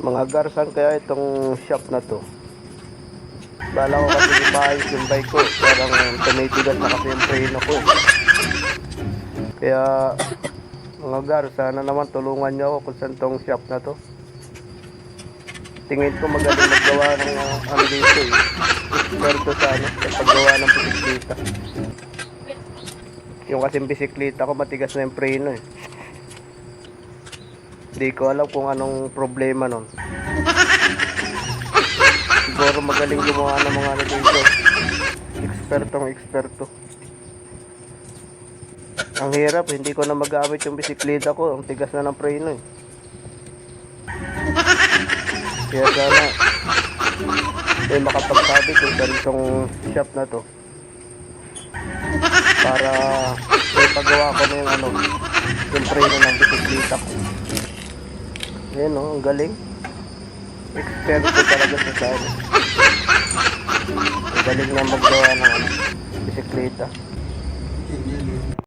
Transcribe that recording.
Mga garsan kaya itong shop na to. Bala ko kasi ipaayos yung bike ko. Parang tumitigas na kasi yung preno ko. Kaya mga gar, sana naman tulungan niyo ako kung saan tong shop na to. Tingin ko magaling maggawa ng uh, ano dito eh. Experto sa ano, sa paggawa ng bisikleta. Yung kasing bisikleta ko matigas na yung preno eh. Hindi ko alam kung anong problema nun. Siguro magaling gumawa ng mga ano dito. Ekspertong eksperto. Ang hirap, hindi ko na magamit yung bisikleta ko. Ang tigas na ng preno eh. Kaya sana, eh makapagsabi kung saan itong shop na to. Para may ko na yung ano, yung preno ng bisikleta ko. Ayan o, ang galing. Experto talaga sa sana. Ang galing na maggawa ng ano, bisikleta.